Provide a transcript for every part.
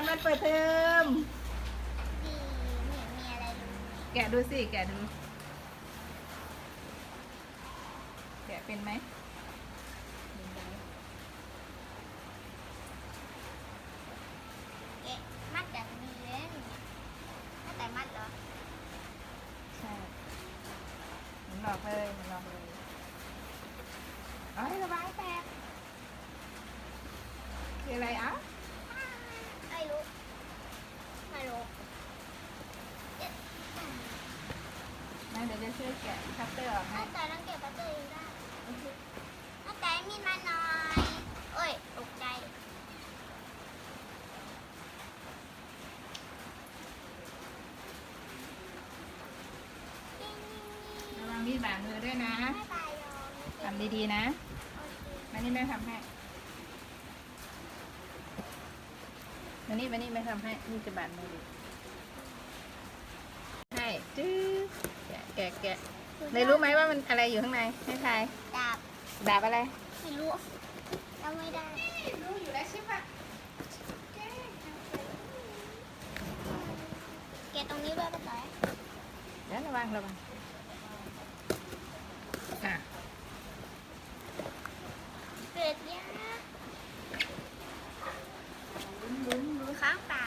อนวันเปิดเทอมแกะดูสิ แกะดู แกะเป็นไหม มัดแบบนี้เลยแต่มัดเหรอใช่มุนหลอกเลยมุนหลอกเลยเอ้ยระบายแตกคืออะไรอะ นะเดี๋ยวจะช่วยแกะคัตเตอร์ออกให้ตั้งแต่ต้องเก็บปัตเตอร์เองได้ตั้งแต่มีดมาหน่อยเอ้ยตกใจระวังมีดบาดมือด้วยนะไม่ตายยอมทำดีๆนะโอเคมานี่แม่ทำให้มานี่มานี่แม่ทำให้นี่จะบาดมือดิให้จื้อ แกะแกะแกะเลยรู้ไหมว่ามันอะไรอยู่ข้างในให้ทายดาบดาบอะไรไม่รู้เราไม่ได้รู้อยู่แล้วใช่ปะเก็บตรงนี้ด้วยป้าต่อยเดี๋ยวระวังระวังอะเกิดยาลุ้นลุ้นลุ้นค้างเปล่า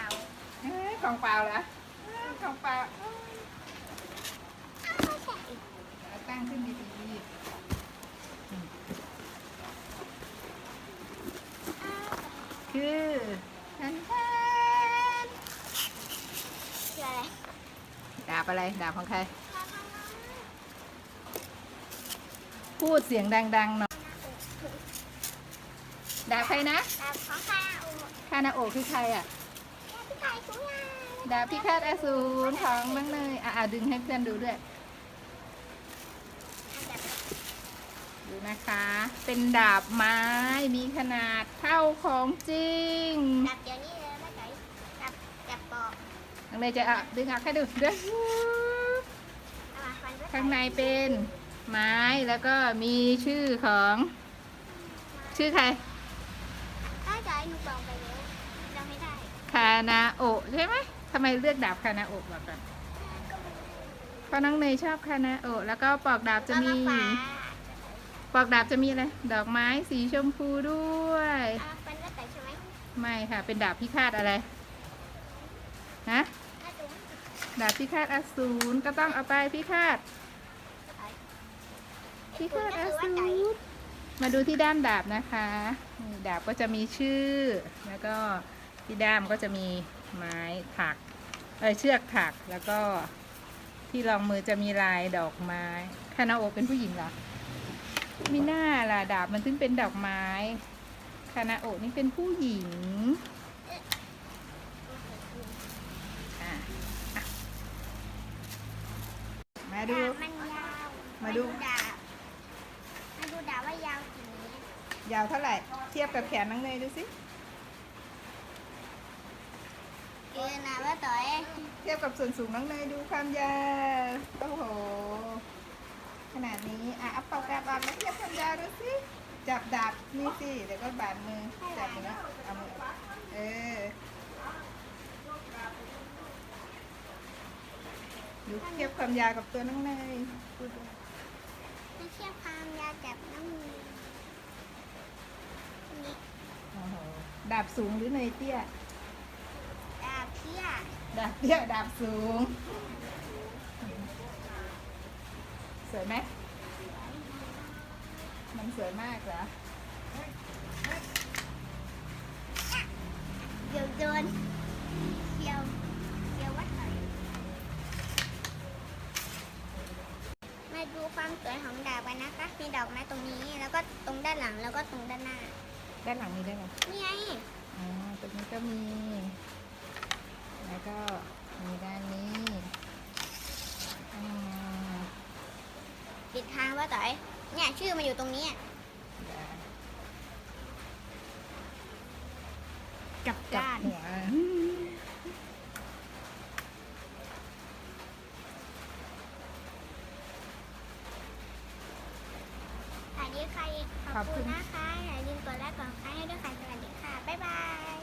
เอ้ยของเปล่าเหรอเอ้ยของเปล่าเอ้ย อ้าวไม่ใช่ เอาตั้ง ขึ้นดีๆอืมอ้าวคือทันทนคืออะไรดาบอะไรดาบของใคร พูดเสียงดังๆหน่อยดาบใครนะดาบของครอะโอคานาโอคือใครอะดาบพี่ไก่สูงยาวดาบพิฆาตอสูรของน้องเนยอะดึงให้เพื่อนดูด้วย อันแบบ ดูนะคะ เป็นดาบไม้มีขนาดเท่าของจริงดาบเดี๋ยวนี้เลยป้าต่อยดาบดาบปอกน้องเนยจะอะดึงออกให้ดูด้วยเอามาฟันป้าต่อยข้างในเป็นไม้แล้วก็มีชื่อของ ชื่อใครป้าต่อยหนูบอกไปแล้วเราไม่ได้คานาโอะใช่ไหมทำไมเลือกดาบคานาโอะบอกก่อนก็ไม่เพราะน้องเนยชอบคานาโอะแล้วก็ปลอกดาบจะเอามีมาฝา ปลอกดาบจะมีอะไร ดอกไม้สีชมพูด้วยเอามาฟันป้าต่อยใช่ไหมไม่ค่ะ เป็นดาบพิฆาตอะไร ฮะถ้าตัวดาบพิฆาตอสูรก็ต้องเอาไปพิฆาตป้าต่อยพิฆาตอก็คือสูว่าต่อยรมาดูที่ด้ามดาบนะคะนี่ดาบก็จะมีชื่อ แล้วก็ที่ด้ามก็จะมีไม้ถัก เอยเชือกถัก แล้วก็ที่รองมือจะมีลายดอกไม้คานาโอะเป็นผู้หญิงเหรอ มีหน้าล่ะดาบมันถึงเป็นดอกไม้คานาโอะนี่เป็นผู้หญิงอะอะมาดูดาบมันยาว มาดูดาบมาดูดาบว่ายาวกี่เมตรยาวเท่าไหร่ เทียบกับแขนน้องเนยดูสิเกินนะว่าต่อย เทียบกับส่วนสูงน้องเนยดูความยาว โอ้โห ขนาดนี้อะเอาปากกาบออกแล้วเทียบความยาวดูสิจับดาบนี่สิเดี๋ยวก็บาดมือจับมือนะเอามือออกเออดูเทียบความยาวกับตัวน้องเนยพูดดูไม่เทียบความยาวจับน้ำมือนี่โอ้โหดาบสูงหรือเนยเตี้ยดาบเทียดาบเตี้ยดาบสูง สวยไหมมันสวยมากเหรอเดี๋ยวโดนเดี๋ยวเดี๋ยวว่าต่อยมาดูความสวยของดาบกันนะคะ มีดอกไม้ตรงนี้ แล้วก็ตรงด้านหลัง แล้วก็ตรงด้านหน้า ด้านหลังมีได้ไหมนี่ไง อ๋อ ตรงนี้ก็มี ต๋อยเนี่ยชื่อมันอยู่ตรงนี้กับก้านสวัสดีค่ะขอบคุณนะคะอย่าลืมกดไลค์กดแชร์ให้ด้วยค่ะสวัสดีค่ะ บ๊ายบาย